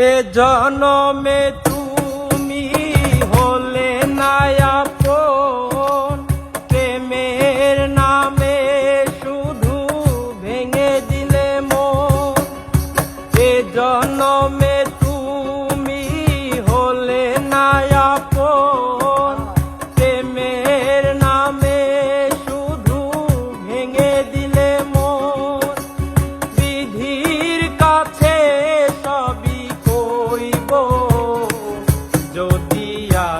এ জনমে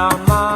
down my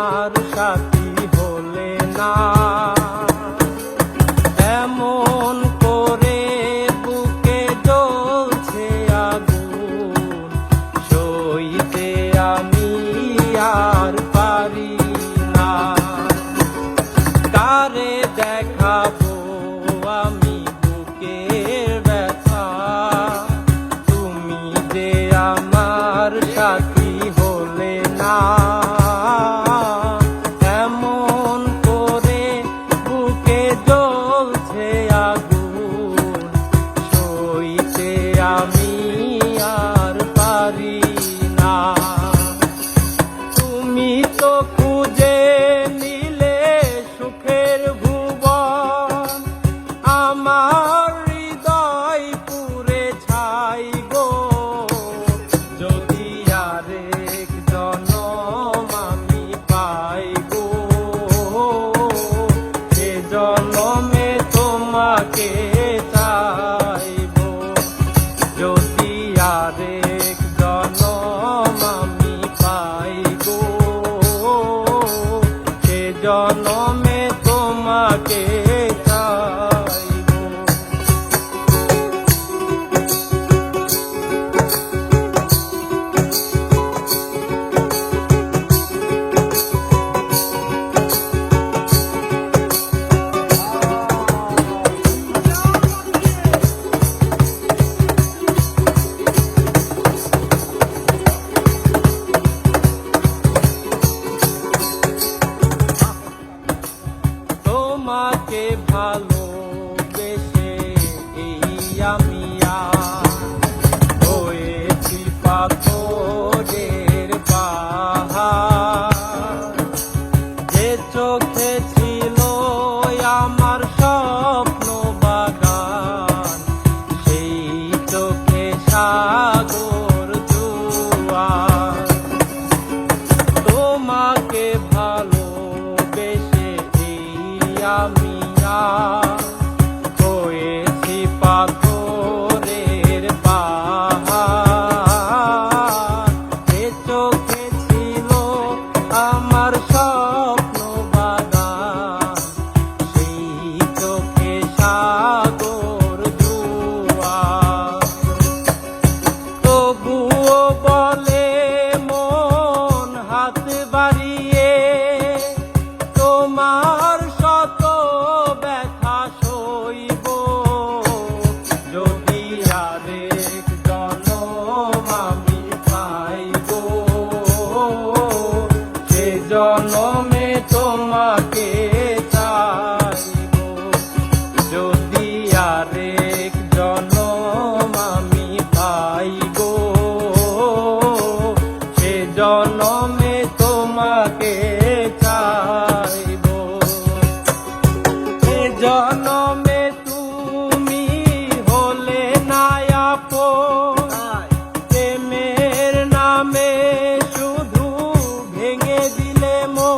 তোমাকে চাইব। যদি আরেক আমি পাই সে জনমে তোমাকে চোখে ছিল। জনমে তুমি হলে নায়াপ প্রেমের নামে শুধু ভেঙে দিলে মো